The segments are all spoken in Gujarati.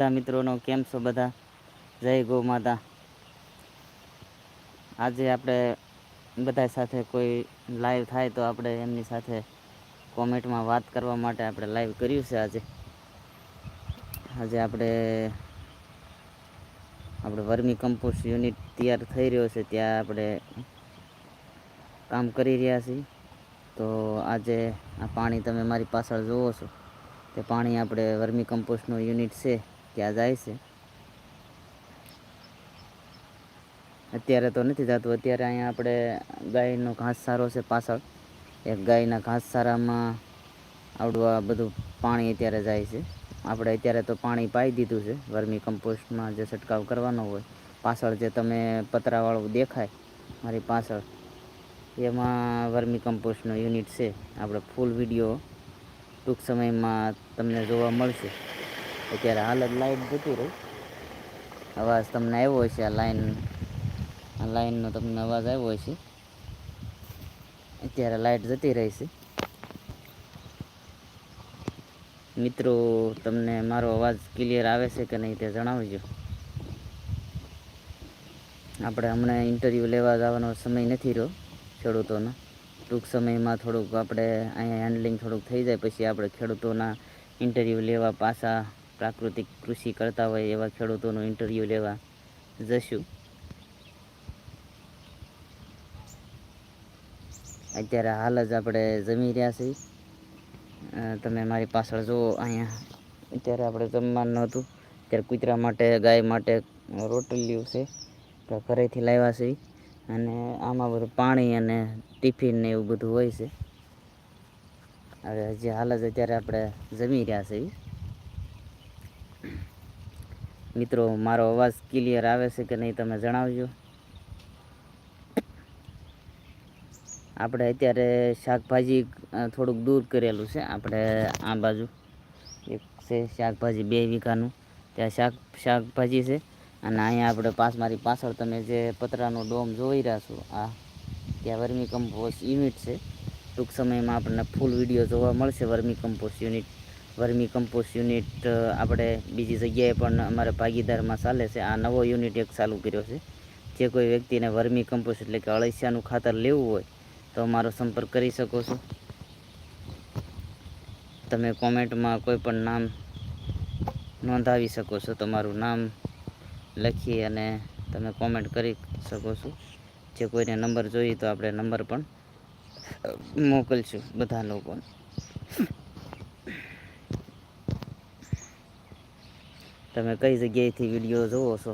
બધા મિત્રોનો કેમ છો બધા? જય ગૌ માતા. આજે આપણે બધા સાથે કોઈ લાઈવ થાય તો આપણે એમની સાથે કોમેન્ટમાં વાત કરવા માટે આપણે લાઈવ કર્યું છે આજે. આજે આપણે આપણે વર્મી કમ્પોસ્ટ યુનિટ તૈયાર થઈ રહ્યો છે, ત્યાં આપણે કામ કરી રહ્યા છીએ. તો આજે આ પાણી તમે મારી પાછળ જુઓ છો. તે પાણી આપણે વર્મી કમ્પોસ્ટનું યુનિટ છે. ત્યાં જાય છે. અત્યારે તો નથી થતું અત્યારે અહીંયા આપણે ગાયનો ઘાસચારો છે પાછળ. એક ગાયના ઘાસચારામાં આવડું આ બધું પાણી અત્યારે જાય છે. આપણે અત્યારે તો પાણી પાઈ દીધું છે. વર્મી કમ્પોસ્ટમાં જે છંટકાવ કરવાનો હોય, પાછળ જે તમે પતરાવાળું દેખાય મારી પાછળ, એમાં વર્મી કમ્પોસ્ટનો યુનિટ છે. આપણે ફૂલ વીડિયો ટૂંક સમયમાં તમને જોવા મળશે. અત્યારે હાલ જ લાઇટ જતી રહી. અવાજ તમને આવ્યો હશે, આ લાઈન આ લાઈનનો તમને અવાજ આવ્યો હશે. અત્યારે લાઇટ જતી રહી છે. મિત્રો, તમને મારો અવાજ ક્લિયર આવે છે કે નહીં તે જણાવજો. આપણે હમણાં ઇન્ટરવ્યૂ લેવા જવાનો સમય નથી રહ્યો ખેડૂતોનો. ટૂંક સમયમાં થોડુંક આપણે અહીંયા હેન્ડલિંગ થોડુંક થઈ જાય, પછી આપણે ખેડૂતોના ઇન્ટરવ્યૂ લેવા પાછા પ્રાકૃતિક કૃષિ કરતા હોય એવા ખેડૂતોનો ઇન્ટરવ્યૂ લેવા જશું. અત્યારે હાલ જ આપણે જમી રહ્યા છીએ. તમે મારી પાછળ જુઓ, અહીંયા અત્યારે આપણે જમવાનું હતું. ત્યારે કૂતરા માટે, ગાય માટે રોટલીઓ છે. તો ઘરેથી લાવ્યા છે અને આમાં બધું પાણી અને ટિફિન ને એવું બધું હોય છે. હવે હજી હાલ જ અત્યારે આપણે જમી રહ્યા છીએ. મિત્રો, મારો અવાજ ક્લિયર આવે છે કે નહીં તમે જણાવજો? આપણે અત્યારે શાકભાજી થોડુંક દૂર કરેલું છે. આપણે આ બાજુ એક છે શાકભાજી, બે વીઘાનું. ત્યાં શાક, શાકભાજી છે. અને અહીંયા આપણે પાસ, મારી પાછળ તમે જે પતરાનો ડોમ જોઈ રહ્યા છો, આ ત્યાં વર્મી કમ્પોસ્ટ યુનિટ છે. ટૂંક સમયમાં આપણને ફૂલ વીડિયો જોવા મળશે vermi compost unit. Vermi compost unit આપણે બીજી જગ્યાએ પણ અમારા ભાગીદારમાં ચાલે છે. આ નવો યુનિટ એક ચાલુ કર્યો છે. જે કોઈ વ્યક્તિને વર્મી કમ્પોસ્ટ એટલે કે અળસિયાનું ખાતર લેવું હોય તો અમારો સંપર્ક કરી શકો છો. તમે કોમેન્ટમાં કોઈ પણ નામ નોંધાવી શકો છો. તમારું નામ લખી અને તમે કોમેન્ટ કરી શકો છો. જે કોઈને નંબર જોઈએ તો આપણે નંબર પણ મોકલશું બધા લોકોને. તમે કઈ જગ્યાએથી વીડિયો જોવો છો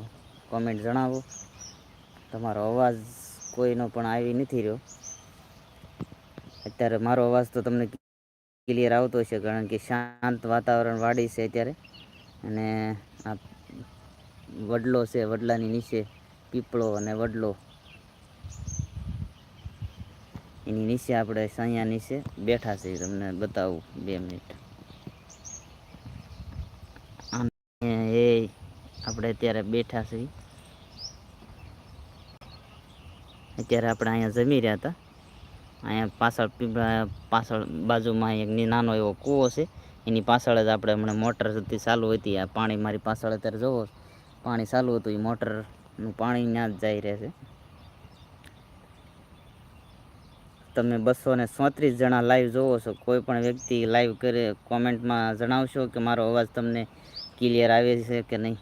કોમેન્ટ જણાવો. તમારો અવાજ કોઈનો પણ આવી નથી રહ્યો. અત્યારે મારો અવાજ તો તમને ક્લિયર આવતો છે કારણ કે શાંત વાતાવરણ વાડી છે અત્યારે. અને આ વડલો છે, વડલાની નીચે પીપળો અને વડલો. એની નીચે આપણે સૈયા નીચે બેઠા છીએ, તમને બતાવું બે મિનિટ આમ એ આપણે અત્યારે બેઠા છીએ. અત્યારે આપણે અહીંયા જમી રહ્યા હતા. અહીંયા પાછળ પાછળ બાજુમાં એક નાનો એવો કૂવો છે. એની પાછળ જ આપણે હમણાં મોટર સુધી ચાલુ હતી. આ પાણી મારી પાછળ અત્યારે જોવો પાણી ચાલુ હતું. એ મોટરનું પાણી ત્યાં જ જઈ રહે છે. તમે બસો ને ચોત્રીસ જણા લાઈવ જોવો છો. કોઈ પણ વ્યક્તિ લાઈવ કરે કોમેન્ટમાં જણાવશો કે મારો અવાજ તમને ક્લિયર આવે છે કે નહીં?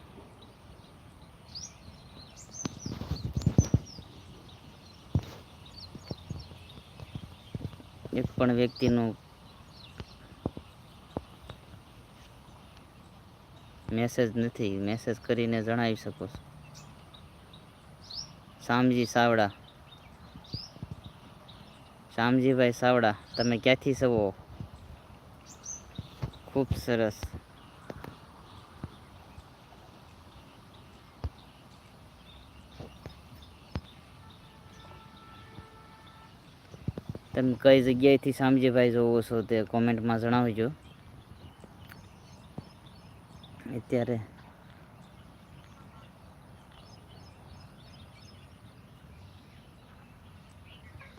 એક પણ વ્યક્તિનું મેસેજ નથી. મેસેજ કરીને જણાવી શકો છો. શામજી સાવડા. શામજીભાઈ સાવડા, તમે ક્યાંથી છો? ખૂબ સરસ. તમે કઈ જગ્યાએથી સામજીભાઈ જોવો છો તે કોમેન્ટમાં જણાવજો. અત્યારે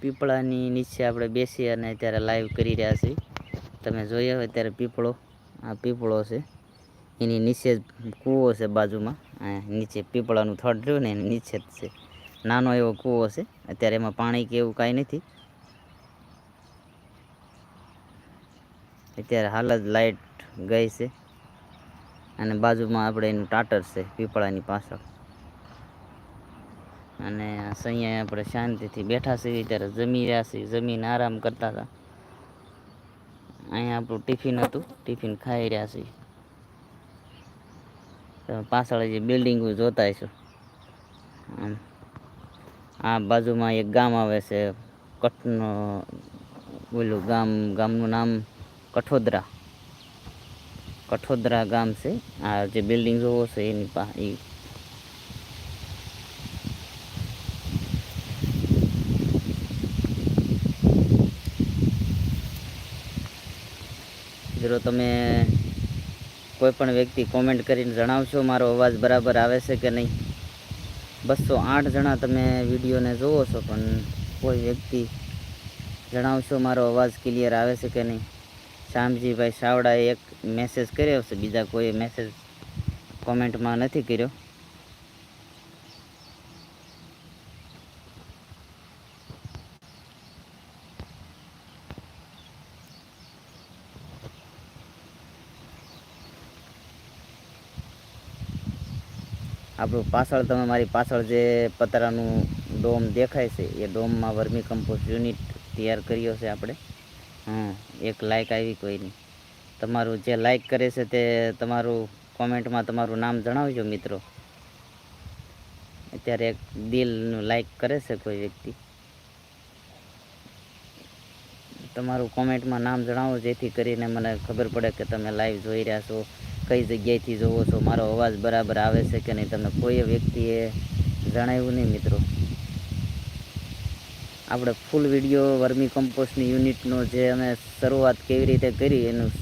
પીપળાની નીચે આપણે બેસી અને અત્યારે લાઈવ કરી રહ્યા છીએ. તમે જોયા હોય ત્યારે પીપળો, આ પીપળો છે. એની નીચે કૂવો છે બાજુમાં. નીચે પીપળાનું થડ રહ્યું ને એની નીચે છે. નાનો એવો કૂવો છે. અત્યારે એમાં પાણી કે એવું કાંઈ નથી. અત્યારે હાલ જ લાઇટ ગઈ છે. અને બાજુમાં આપણે એનું ટાટર છે, પીપળાની પાછળ. અને અહીંયા આપણે શાંતિથી બેઠા છીએ, ત્યારે જમી રહ્યા છીએ. જમીને આરામ કરતા હતા. અહીંયા આપણું ટિફિન હતું. ટિફિન ખાઈ રહ્યા છીએ. પાછળ જે બિલ્ડિંગ જોતા હશો આ બાજુમાં એક ગામ આવે છે, કટનો, ઓલું ગામ, ગામનું નામ કઠોદરા. કઠોદરા ગામ છે. આ જે બિલ્ડિંગ જોવો છે એની પા એ જો તમે કોઈ પણ વ્યક્તિ કોમેન્ટ કરીને જણાવશો મારો અવાજ બરાબર આવે છે કે નહીં? બસો આઠ જણા તમે વિડીયોને જોવો છો, પણ કોઈ વ્યક્તિ જણાવશો મારો અવાજ ક્લિયર આવે છે કે નહીં? શ્યામજીભાઈ સાવડાએ એક મેસેજ કર્યો છે. બીજા કોઈ મેસેજ કોમેન્ટમાં નથી કર્યો. આપણું પાછળ, તમે મારી પાછળ જે પતરાનું ડોમ દેખાય છે, એ ડોમમાં વર્મી કમ્પોસ્ટ યુનિટ તૈયાર કર્યો છે આપણે. હં એક લાઇક આવી કોઈની. તમારું જે લાઇક કરે છે તે તમારું કોમેન્ટમાં તમારું નામ જણાવજો મિત્રો. અત્યારે એક દિલનું લાઇક કરે છે કોઈ વ્યક્તિ. તમારું કોમેન્ટમાં નામ જણાવો, જેથી કરીને મને ખબર પડે કે તમે લાઈવ જોઈ રહ્યા છો, કઈ જગ્યાએથી જોવો છો, મારો અવાજ બરાબર આવે છે કે નહીં તમે કોઈ વ્યક્તિએ જણાવ્યું નહીં મિત્રો. આપણે ફૂલ વીડિયો વર્મી કમ્પોસ્ટની યુનિટનો જે અમે શરૂઆત કેવી રીતે કરી એનું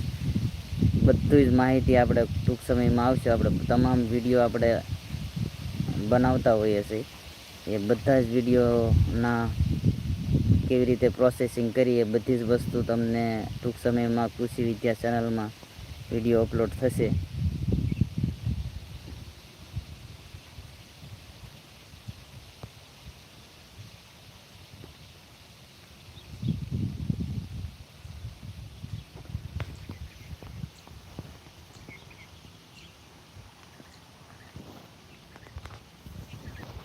બધું જ માહિતી આપણે ટૂંક સમયમાં આવશે. આપણે તમામ વીડિયો આપણે બનાવતા હોઈએ છીએ. એ બધા જ વિડીયોના કેવી રીતે પ્રોસેસિંગ કરી એ બધી જ વસ્તુ તમને ટૂંક સમયમાં કૃષિ વિદ્યા ચેનલમાં વીડિયો અપલોડ થશે.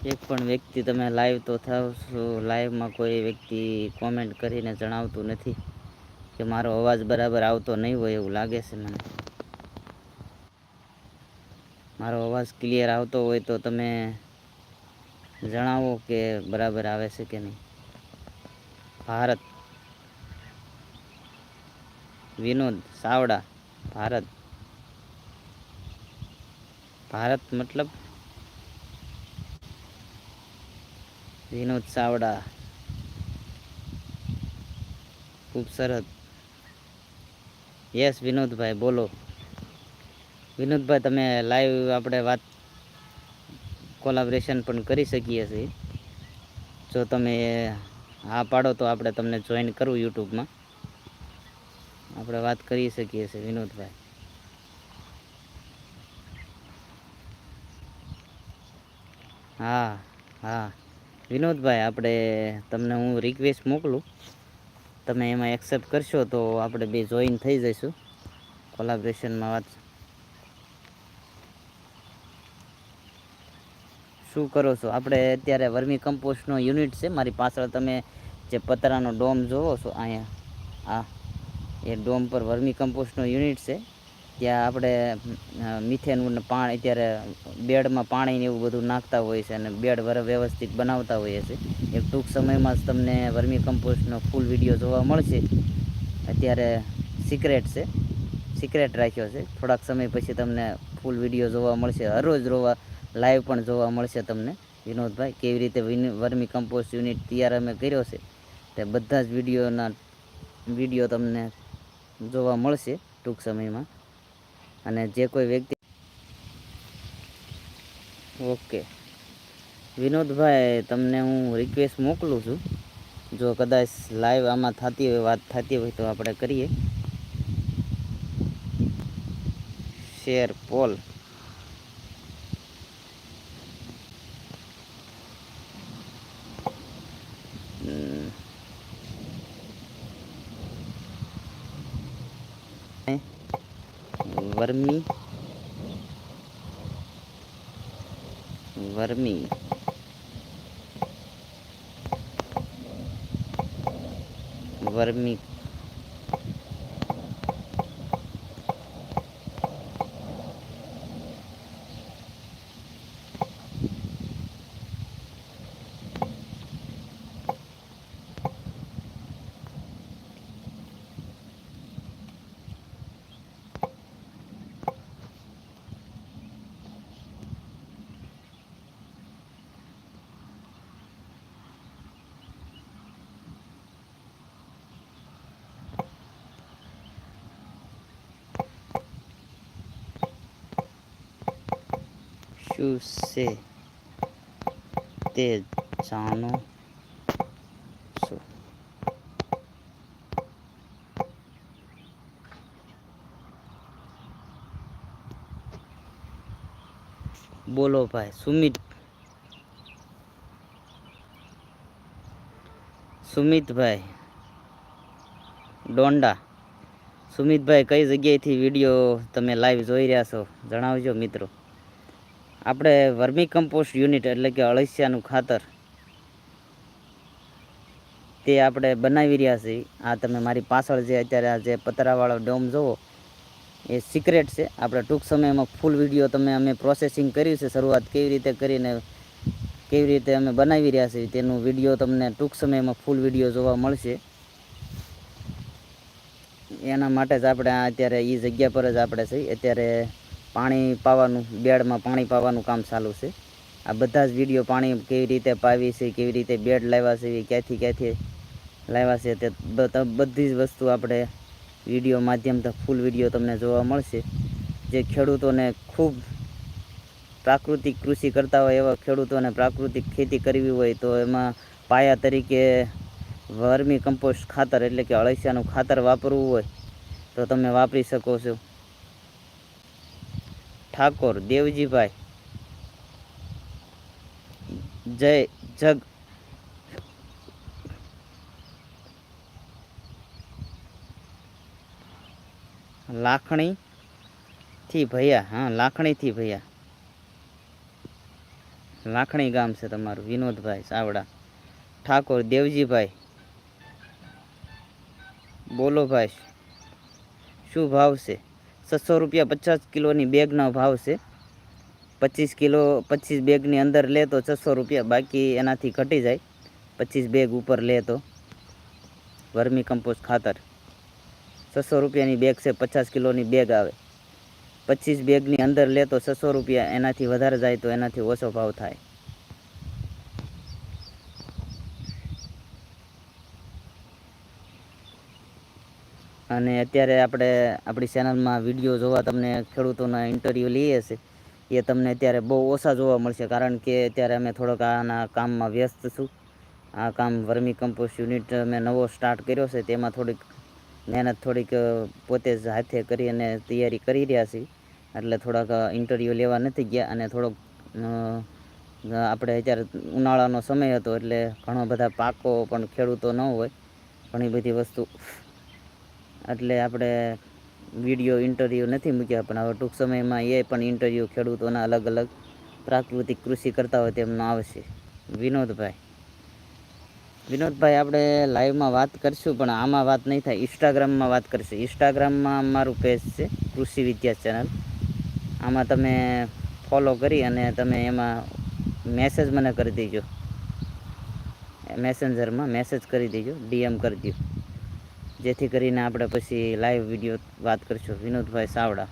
એક પણ વ્યક્તિ તમે લાઈવ તો થાવ લાઈવમાં કોઈ વ્યક્તિ કોમેન્ટ કરીને જણાવતું નથી કે મારો અવાજ બરાબર આવતો નહીં હોય એવું લાગે છે મને. મારો અવાજ ક્લિયર આવતો હોય તો તમે જણાવો કે બરાબર આવે છે કે નહીં. ભારત. વિનોદ સાવડા ભારત. ભારત મતલબ વિનોદ ચાવડા. ખૂબ સરસ. યસ, વિનોદભાઈ, બોલો. વિનોદભાઈ, તમે લાઈવ આપણે વાત કોલાબરેશન પણ કરી શકીએ છીએ. જો તમે હા પાડો તો આપણે તમને જોઈન કરવું યુટ્યુબમાં. આપણે વાત કરી શકીએ છીએ, વિનોદભાઈ. હા હા. વિનોદભાઈ, આપણે તમને હું રિક્વેસ્ટ મોકલું. તમે એમાં એક્સેપ્ટ કરશો તો આપણે બે જોઈન થઈ જઈશું. કોલાબ્રેશનમાં વાત. શું કરો છો? આપણે અત્યારે વર્મી કમ્પોસ્ટનો યુનિટ છે. મારી પાછળ તમે જે પતરાનો ડોમ જોવો છો, અહીંયા. આ, એ ડોમ પર વર્મી કમ્પોસ્ટનો યુનિટ છે. ત્યાં આપણે મિથેનનું પાણી અત્યારે બેડમાં પાણીને એવું બધું નાખતા હોય છે અને બેડ વર, વ્યવસ્થિત બનાવતા હોઈએ છીએ એક ટૂંક સમયમાં જ તમને વર્મી કમ્પોસ્ટનો ફૂલ વીડિયો જોવા મળશે. અત્યારે સિક્રેટ છે. સિક્રેટ રાખ્યો છે. થોડાક સમય પછી તમને ફૂલ વીડિયો જોવા મળશે. હરરોજ રોવા લાઈવ પણ જોવા મળશે તમને. વિનોદભાઈ, કેવી રીતે વર્મી કમ્પોસ્ટ યુનિટ તૈયાર અમે કર્યો છે તે બધા જ વિડીયોના વીડિયો તમને જોવા મળશે ટૂંક સમયમાં. અને જે કોઈ વ્યક્તિ ઓકે. વિનોદભાઈ, તમને હું રિક્વેસ્ટ મોકલું છું. જો કદાચ લાઈવ આમાં થતી હોય, વાત થતી હોય તો આપણે કરીએ. શેર પોલ વર્મી. વર્મી. વર્મી. શું છે તે જાણો છો બોલો ભાઈ સુમિત સુમિતભાઈ ડોંડા સુમિતભાઈ કઈ જગ્યાએથી વીડિયો તમે લાઈવ જોઈ રહ્યા છો, જણાવજો મિત્રો. આપણે વર્મી કમ્પોસ્ટ યુનિટ એટલે કે અળસિયાનું ખાતર તે આપણે બનાવી રહ્યા છીએ. આ તમે મારી પાછળ જે અત્યારે આ જે પતરાવાળો ડોમ જુઓ એ સિક્રેટ છે. આપણે ટૂંક સમયમાં ફૂલ વીડિયો તમે અમે પ્રોસેસિંગ કર્યું છે. શરૂઆત કેવી રીતે કરીને, કેવી રીતે અમે બનાવી રહ્યા છીએ તેનું વીડિયો તમને ટૂંક સમયમાં ફૂલ વીડિયો જોવા મળશે. એના માટે જ આપણે આ અત્યારે એ જગ્યા પર જ આપણે છીએ. અત્યારે પાણી પાવાનું, બેડમાં પાણી પાવાનું કામ ચાલુ છે. આ બધા જ વીડિયો પાણી કેવી રીતે પાવી છે, કેવી રીતે બેડ લાવ્યા છે ક્યાંથી ક્યાંથી લાવ્યા છે તે બધી જ વસ્તુ આપણે વીડિયો માધ્યમથી ફૂલ વીડિયો તમને જોવા મળશે. જે ખેડૂતોને ખૂબ પ્રાકૃતિક કૃષિ કરતા હોય એવા ખેડૂતોને પ્રાકૃતિક ખેતી કરવી હોય તો એમાં પાયા તરીકે વર્મી કમ્પોસ્ટ ખાતર એટલે કે અળસિયાનું ખાતર વાપરવું હોય તો તમે વાપરી શકો છો. ઠાકોર, દેવજીભાઈ. જય જગ. લાખણી થી ભૈયા, હા લાખણી થી ભૈયા. લાખણી ગામ છે તમારું, વિનોદભાઈ સાવડા ઠાકોર, દેવજીભાઈ. બોલો ભાઈ, શું ભાવ છે? છસો રૂપિયા પચાસ કિલોની બેગનો ભાવ છે. પચીસ કિલો, પચીસ બેગની અંદર લે તો છસો રૂપિયા બાકી એનાથી ઘટી જાય. પચીસ બેગ ઉપર લે તો. વર્મી કમ્પોસ્ટ ખાતર. છસો રૂપિયાની બેગ છે, પચાસ કિલોની બેગ આવે. પચીસ બેગની અંદર લે તો છસો રૂપિયા, એનાથી વધારે જાય તો એનાથી ઓછો ભાવ થાય. અને અત્યારે આપણે આપણી ચેનલમાં વીડિયો જોવા તમને ખેડૂતોના ઇન્ટરવ્યૂ લઈએ છે. એ તમને અત્યારે બહુ ઓછા જોવા મળશે કારણ કે અત્યારે અમે થોડોક આના કામમાં વ્યસ્ત છું. આ કામ વર્મી કમ્પોસ્ટ યુનિટ મેં નવો સ્ટાર્ટ કર્યો છે, તેમાં થોડીક મહેનત થોડીક પોતે જ હાથે કરી અને તૈયારી કરી રહ્યા છીએ. એટલે થોડાક ઇન્ટરવ્યૂ લેવા નથી ગયા અને થોડોક આપણે અત્યારે ઉનાળાનો સમય હતો એટલે ઘણા બધા પાકો પણ ખેડૂતો ન હોય. ઘણી બધી વસ્તુ એટલે આપણે વીડિયો ઇન્ટરવ્યૂ નથી મૂક્યા, પણ હવે ટૂંક સમયમાં એ પણ ઇન્ટરવ્યૂ ખેડૂતોના અલગ અલગ પ્રાકૃતિક કૃષિ કરતા હોય તેમનો આવશે. વિનોદભાઈ. વિનોદભાઈ, આપણે લાઈવમાં વાત કરશું, પણ આમાં વાત નહીં થાય. ઇન્સ્ટાગ્રામમાં વાત કરશું. ઇન્સ્ટાગ્રામમાં મારું પેજ છે, કૃષિ વિદ્યા ચેનલ આમાં તમે ફોલો કરી અને તમે એમાં મેસેજ મને કરી દેજો. મેસેન્જરમાં મેસેજ કરી દેજો ડીએમ કરી દો જેથી કરીને આપણે પછી લાઈવ વીડિયો વાત કરશું. વિનોદભાઈ સાવડા.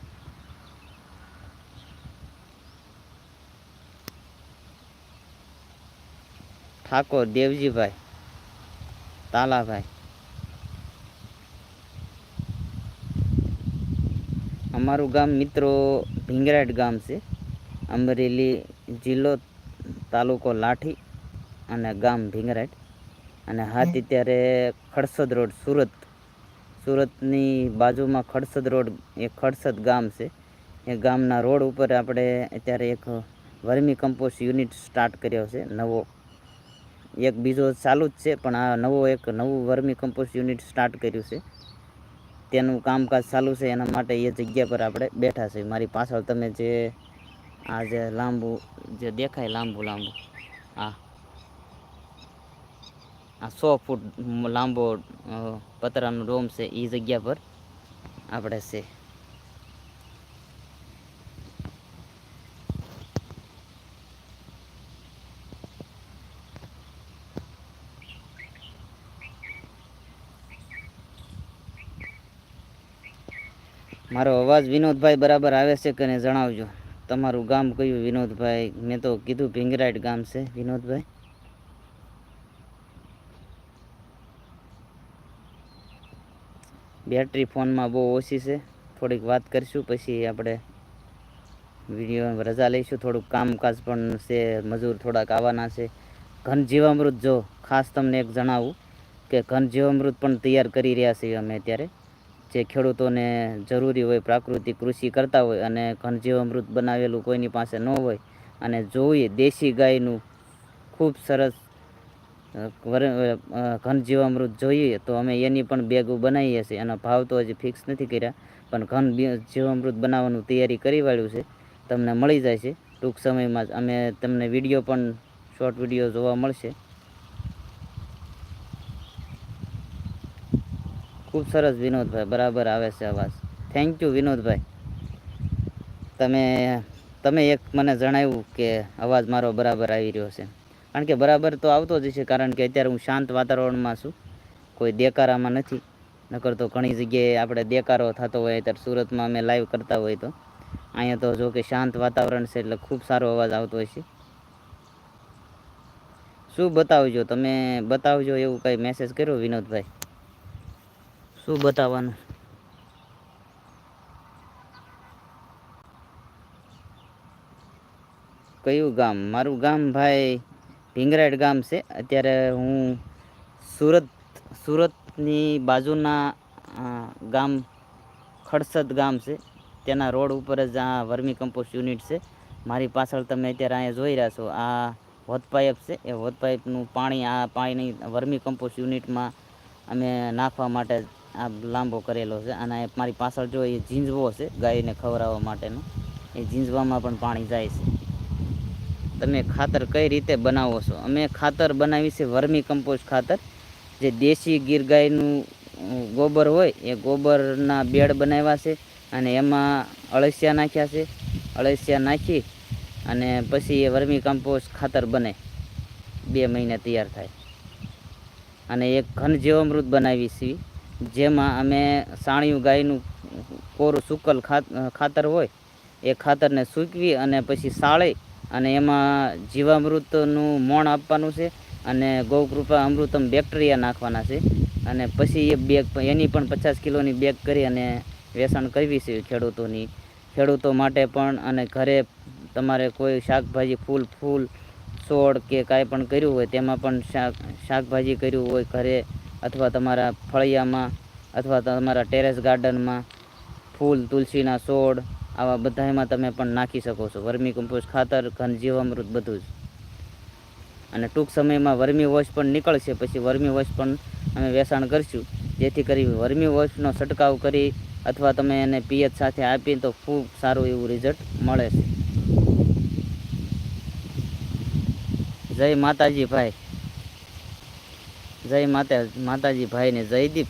ઠાકોર દેવજીભાઈ તાલાભાઈ. અમારું ગામ મિત્રો ભીંગરાટ ગામ છે. અમરેલી જિલ્લો તાલુકો લાઠી અને ગામ ભીંગરાટ. અને હાથ અત્યારે ખડસદ રોડ સુરત સુરતની બાજુમાં ખડસદ રોડ, એ ખડસદ ગામ છે. એ ગામના રોડ ઉપર આપણે અત્યારે એક વર્મી કમ્પોસ્ટ યુનિટ સ્ટાર્ટ કર્યો છે, નવો. એક બીજો ચાલુ જ છે, પણ આ નવો એક નવું વર્મી કમ્પોસ્ટ યુનિટ સ્ટાર્ટ કર્યું છે. તેનું કામકાજ ચાલુ છે, એના માટે એ જગ્યા પર આપણે બેઠા છે. મારી પાછળ તમે જે, આ જે લાંબુ, જે દેખાય લાંબુ લાંબુ આ આ સો ફૂટ લાંબો પતરાનો રૂમ છે એ જગ્યા પર આપણે છે. મારો અવાજ વિનોદભાઈ બરાબર આવે છે કે જણાવજો. તમારું ગામ કયું વિનોદભાઈ? મેં તો કીધું ભીંગરાઈટ ગામ છે. વિનોદભાઈ? બેટરી ફોનમાં બહુ ઓછી છે. થોડીક વાત કરીશું, પછી આપણે વીડિયો રજા લઈશું. થોડુંક કામકાજ પણ છે, મજૂર થોડાક આવવાના છે. ઘન જીવામૃત જો ખાસ તમને એક જણાવું કે ઘન જીવામૃત પણ તૈયાર કરી રહ્યા છીએ અમે અત્યારે. જે ખેડૂતોને જરૂરી હોય, પ્રાકૃતિક કૃષિ કરતા હોય અને ઘન જીવામૃત બનાવેલું કોઈની પાસે ન હોય અને જોઈએ દેશી ગાયનું ખૂબ સરસ ઘન જીવામૃત જોઈએ તો અમે એની પણ બેગ બનાવીએ છીએ. એનો ભાવ તો હજી ફિક્સ નથી કર્યા, પણ ઘન જીવામૃત બનાવવાનું તૈયારી કરી વાળ્યું છે. તમને મળી જાય છે. ટૂંક સમયમાં જ અમે તમને વીડિયો પણ શોર્ટ વીડિયો જોવા મળશે. ખૂબ સરસ વિનોદભાઈ, બરાબર આવે છે અવાજ. થેન્ક યુ વિનોદભાઈ. તમે તમે એક મને જણાવ્યું કે અવાજ મારો બરાબર આવી રહ્યો છે. કારણ કે બરાબર તો આવતો જ છે, કારણ કે અત્યારે હું શાંત વાતાવરણમાં છું. કોઈ દેકારામાં નથી. નકર તો ઘણી જગ્યાએ આપણે દેકારો થતો હોય, અત્યારે સુરતમાં અમે લાઈવ કરતા હોય તો. અહીંયા તો જો કે શાંત વાતાવરણ છે એટલે ખૂબ સારો અવાજ આવતો હોય છે. શું બતાવજો? તમે બતાવજો એવું કંઈ મેસેજ કર્યો વિનોદભાઈ? શું બતાવવાનું? કયું ગામ? મારું ગામ ભાઈ ભીંગરાડ ગામ છે. અત્યારે હું સુરત, સુરતની બાજુના ગામ ખડસદ ગામ છે. તેના રોડ ઉપર જ આ વર્મી કમ્પોસ્ટ યુનિટ છે. મારી પાછળ તમે અત્યારે અહીંયા જોઈ રહ્યા છો, આ હોતપાઇપ છે. એ હોતપાઇપનું પાણી, આ પાણી વર્મી કમ્પોસ્ટ યુનિટમાં અમે નાખવા માટે આ લાંબો કરેલો છે. અને મારી પાછળ જો એ ઝીંઝવો છે ગાયને ખવડાવવા માટેનો, એ ઝીંઝવામાં પણ પાણી જાય છે. તમે ખાતર કઈ રીતે બનાવો છો? અમે ખાતર બનાવી છે વર્મી કમ્પોસ્ટ ખાતર. જે દેશી ગીર ગાયનું ગોબર હોય, એ ગોબરના બેડ બનાવ્યા છે અને એમાં અળસિયા નાખ્યા છે. અળસિયા નાખી અને પછી એ વર્મી કમ્પોસ્ટ ખાતર બને. બે મહિને તૈયાર થાય. અને એક ઘન જીવામૃત બનાવી છીએ જેમાં અમે સાણિયું ગાયનું કોરું સુકલ ખાત- ખાતર હોય, એ ખાતરને સૂકવી અને પછી સાળી અને એમાં જીવામૃતનું મોણ આપવાનું છે અને ગૌકૃપા અમૃતમ બેક્ટેરિયા નાખવાના છે. અને પછી એ બેગ એની પણ પચાસ કિલોની બેગ કરી અને વેચાણ કરવી છે ખેડૂતોની. ખેડૂતો માટે પણ અને ઘરે તમારે કોઈ શાકભાજી, ફૂલ ફૂલ, છોડ કે કાંઈ પણ કર્યું હોય તેમાં પણ શાક, શાકભાજી કર્યું હોય ઘરે અથવા તમારા ફળિયામાં અથવા તમારા ટેરેસ ગાર્ડનમાં ફૂલ, તુલસીના છોડ આવા બધામાં તમે પણ નાખી શકો છો. વર્મી કમ્પોસ્ટ ખાતર, ઘન, જીવામૃત બધું જ. અને ટૂંક સમયમાં વર્મી વોશ પણ નીકળશે. પછી વર્મી વોશ પણ અમે વેચાણ કરીશું. જેથી કરી વર્મી વોશનો છંટકાવ કરી અથવા તમે એને પિયત સાથે આપી તો ખૂબ સારું એવું રિઝલ્ટ મળે છે. જય માતાજી ભાઈ. જય માતા, માતાજી ભાઈને જયદીપ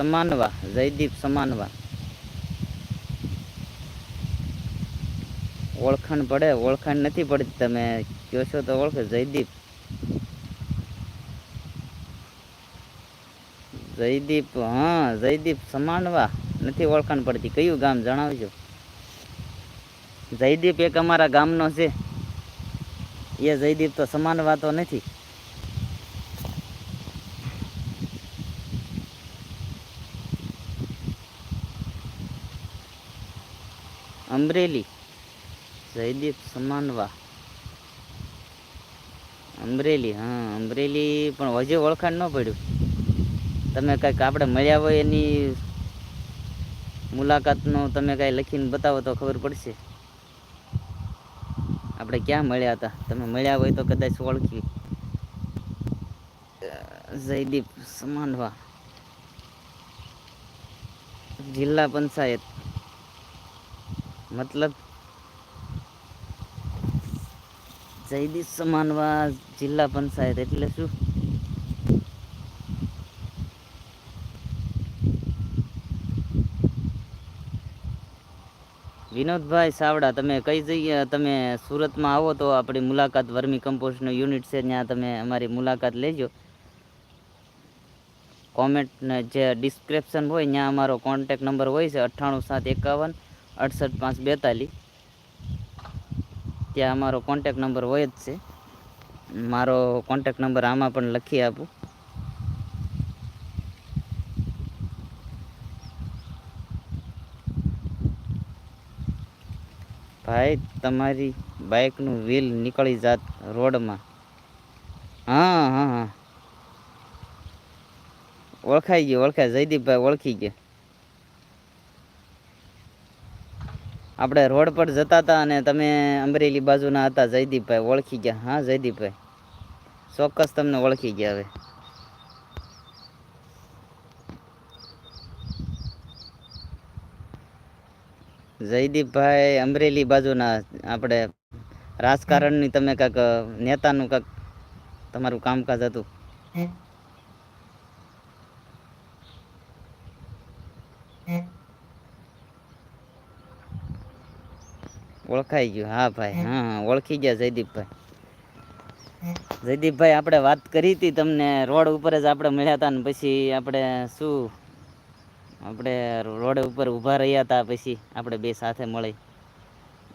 સમાનવા, જયદીપ સમાનવા. ઓળખાણ પડે, ઓળખાણ નથી પડતી. તમે કહો છો તો ઓળખે, જયદીપ. જયદીપ, હા, જયદીપ સમાનવા. નથી ઓળખાણ પડતી. કયું ગામ જણાવજો. જયદીપ એક અમારા ગામનો છે. એ જયદીપ તો સમાનવા તો નથી. અમરેલી. જયદીપ સમાનવા. અમરેલી, હા, અમરેલી પણ હજી ઓળખાણ ન પડ્યું. તમે કંઈક આપણે મળ્યા હોય એની મુલાકાતનું તમે કાંઈ લખીને બતાવો તો ખબર પડશે. આપણે ક્યાં મળ્યા હતા? તમે મળ્યા હોય તો કદાચ ઓળખી. જયદીપ સમાનવા. જિલ્લા પંચાયત. મતલબ જયદીપ સમાનવા જિલ્લા પંચાયત એટલે શું? વિનોદભાઈ સાવડા, તમે કઈ જગ્યાએ, તમે સુરતમાં આવો તો આપણી મુલાકાત વર્મી કમ્પોસ્ટનું યુનિટ છે, ત્યાં તમે અમારી મુલાકાત લેજો. કોમેન્ટ જે ડિસ્ક્રિપ્શન હોય, ત્યાં અમારો કોન્ટેક નંબર હોય છે, અઠ્ઠાણું સાત એકાવન અડસઠ પાંચ બેતાલીસ ત્યાં અમારો કોન્ટેક નંબર હોય જ છે. મારો કોન્ટેક નંબર આમાં પણ લખી આપું. ભાઈ, તમારી બાઇકનું વ્હીલ નીકળી જાત રોડમાં. હા હા હા. ઓળખાઈ ગયો ઓળખાય જયદીપભાઈ ઓળખી ગયા. આપણે રોડ પર જતા હતા અને તમે અમરેલી બાજુના હતા, જયદીપભાઈ ઓળખી ગયા. હા, જયદીપભાઈ. ચોક્કસ તમને ઓળખી ગયા હવે. જયદીપભાઈ, અમરેલી બાજુના આપણે રાજકારણની તમે કાંક નેતાનું કાંક તમારું કામકાજ હતું? ઓળખાઈ ગયું. હા ભાઈ હા? ઓળખી ગયા જયદીપભાઈ. જયદીપભાઈ આપણે વાત કરી હતી તમને રોડ ઉપર જ આપણે મળ્યા હતા ને પછી આપણે શું? આપણે રોડ ઉપર ઊભા રહ્યા હતા પછી આપણે બે સાથે મળી.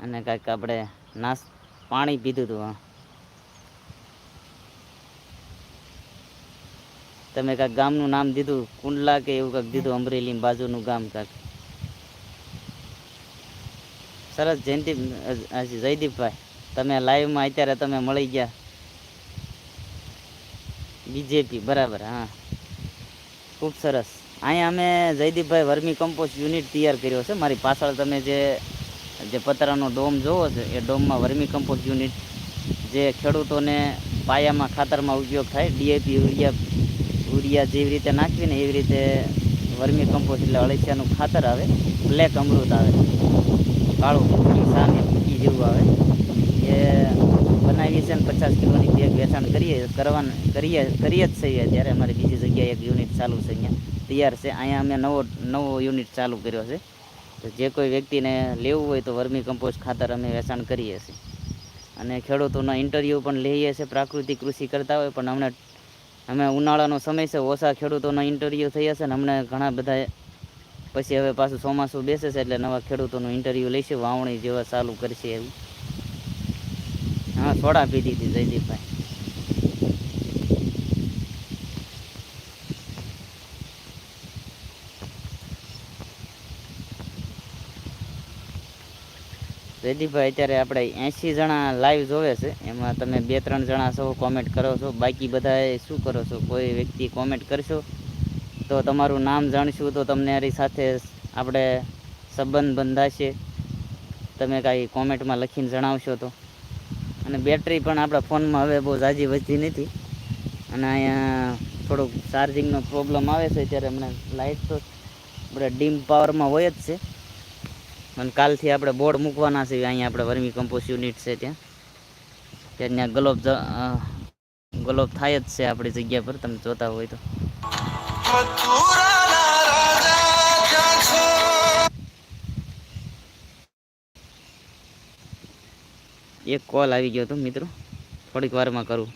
અને કાંઈક આપણે નાસ પાણી પીધું હતું હા. તમે કાંઈક ગામનું નામ દીધું? કુંડલા કે એવું કાંઈક દીધું? અમરેલી બાજુનું ગામ કાંઈક? સરસ જયંતિ જયદીપભાઈ, તમે લાઈવમાં અત્યારે તમે મળી ગયા. બીજેપી બરાબર, હા. ખૂબ સરસ. અહીંયા અમે જયદીપભાઈ વર્મી કમ્પોસ્ટ યુનિટ તૈયાર કર્યો છે. મારી પાછળ તમે જે જે પતરાનો ડોમ જોવો છો, એ ડોમમાં વર્મી કમ્પોસ્ટ યુનિટ જે ખેડૂતોને પાયામાં ખાતરમાં ઉપયોગ થાય ડીએપી યુરિયા યુરિયા જેવી રીતે નાખવીને એવી રીતે વર્મી કમ્પોસ્ટ એટલે અળસિયાનું ખાતર આવે બ્લેક અમૃત આવે. કાળું સામે ફૂકી જેવું આવે. એ બનાવીએ છીએ અને પચાસ કિલોની બેગ વેચાણ કરીએ, કરવાના, કરીએ કરીએ જ છીએ ત્યારે અમારે બીજી જગ્યાએ એક યુનિટ ચાલુ છે અહીંયા. તૈયાર છે. અહીંયા અમે નવો નવો યુનિટ ચાલુ કર્યો છે. તો જે કોઈ વ્યક્તિને લેવું હોય તો વર્મી કમ્પોસ્ટ ખાતર અમે વેચાણ કરીએ છીએ. અને ખેડૂતોના ઇન્ટરવ્યૂ પણ લઈએ છીએ. પ્રાકૃતિક કૃષિ કરતા હોય પણ અમને, અમે ઉનાળાનો સમય છે. ઓછા ખેડૂતોના ઇન્ટરવ્યૂ થઈ છે ને અમને ઘણા બધા પછી હવે પાછું ચોમાસું બેસે છે એટલે નવા ખેડૂતોનું ઇન્ટરવ્યૂ લઈશું, વાવણી જેવા ચાલુ કરશે એવું હા, સોડા પી હતી જયદીપભાઈ. જયદીપભાઈ, અત્યારે આપણે એંશી જણા લાઈવ જોવે છે. એમાં તમે બે ત્રણ જણા સૌ કોમેન્ટ કરો છો. બાકી બધાએ શું કરો છો? કોઈ વ્યક્તિ કોમેન્ટ કરશો? તો તમારું નામ જાણશું તો તમને એની સાથે આપણે સંબંધ બંધાશે. તમે કાંઈ કોમેન્ટમાં લખીને જણાવશો તો. અને બેટરી પણ આપણા ફોનમાં હવે બહુ ઝાજી વધતી નથી. અને અહીંયા થોડુંક ચાર્જિંગનો પ્રોબ્લેમ આવે છે ત્યારે હમણાં લાઇટ તો આપણે ડીમ પાવરમાં હોય જ છે. અને કાલથી આપણે બોર્ડ મૂકવાના છે, અહીંયા આપણે વર્મી કમ્પોઝ યુનિટ છે ત્યાં. ત્યાં ગલોબ ગલોબ થાય જ છે આપણી જગ્યા પર, તમે જોતા હોય તો. એક કોલ આવી ગયો હતો મિત્રો. થોડીક વારમાં કરું.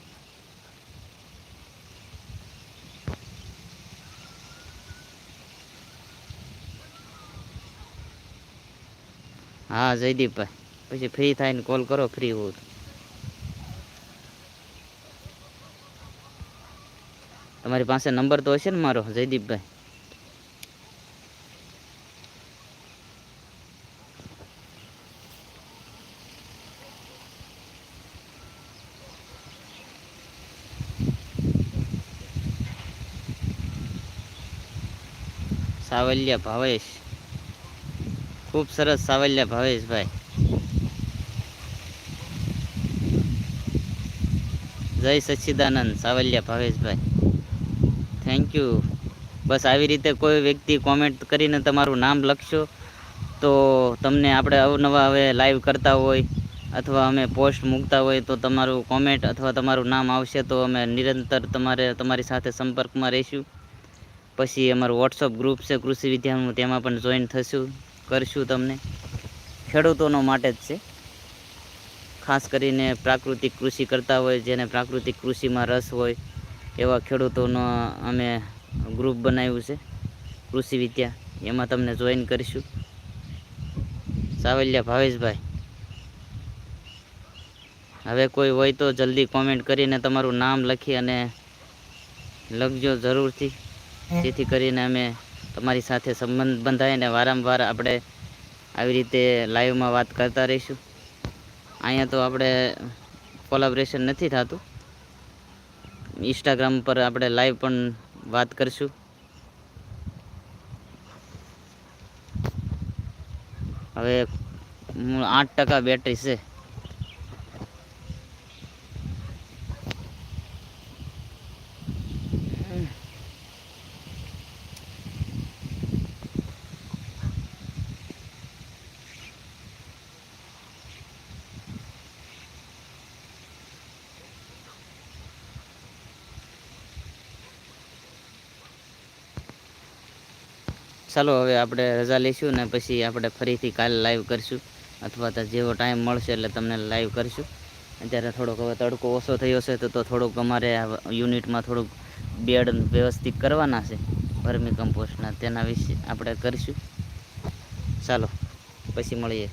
હા જયદીપભાઈ પછી ફ્રી થાય ને કોલ કરો ફ્રી હોઉં તમારી પાસે નંબર તો હશે ને મારો જયદીપભાઈ સાવલિયા ભાવેશ. ખૂબ સરસ સાવલિયા ભાવેશભાઈ. જય સચ્ચિદાનંદ સાવલિયા ભાવેશભાઈ. થેન્ક યુ બસ આવી રીતે કોઈ વ્યક્તિ કોમેન્ટ કરીને તમારું નામ લખશો, તો તમને આપણે અવનવા હવે લાઈવ કરતા હોય, અથવા અમે પોસ્ટ મૂકતા હોય, તો તમારું કોમેન્ટ અથવા તમારું નામ આવશે, તો અમે નિરંતર તમારે, તમારી સાથે સંપર્કમાં રહીશું. પછી અમારું વોટ્સઅપ ગ્રુપ છે, કૃષિ વિદ્યાનું, તેમાં પણ જોઈન થશું, કરશું તમને. ખેડૂતોનો માટે જ છે. ખાસ કરીને પ્રાકૃતિક કૃષિ કરતા હોય, જેને પ્રાકૃતિક કૃષિમાં રસ હોય, એવા ખેડૂતોનો અમે ગ્રુપ બનાવ્યું છે, કૃષિ વિદ્યા. એમાં તમને જોઈન કરીશું. સાવલિયા ભાવેશભાઈ. હવે કોઈ હોય તો જલ્દી કોમેન્ટ કરીને તમારું નામ લખી અને લખજો જરૂરથી. જેથી કરીને અમે તમારી સાથે સંબંધ બંધાઈને વારંવાર આપણે આવી રીતે લાઈવમાં વાત કરતા રહીશું. અહીંયા તો આપણે કોલાબરેશન નથી થતું. ઇન્સ્ટાગ્રામ પર આપણે લાઈવ પણ વાત કરશું. હવે હું આઠ ટકા બેટરી છે. ચાલો, હવે આપણે રજા લઈશું ને પછી આપણે ફરીથી કાલે લાઈવ કરીશું. અથવા તો જેવો ટાઈમ મળશે એટલે તમને લાઈવ કરીશું. અત્યારે થોડોક હવે તડકો ઓછો થયો છે, તો તો થોડુંક અમારે યુનિટમાં થોડુંક બેડ વ્યવસ્થિત કરવાના છે, વર્મી કમ્પોસ્ટના તેના વિશે આપણે કરીશું. ચાલો, પછી મળીએ.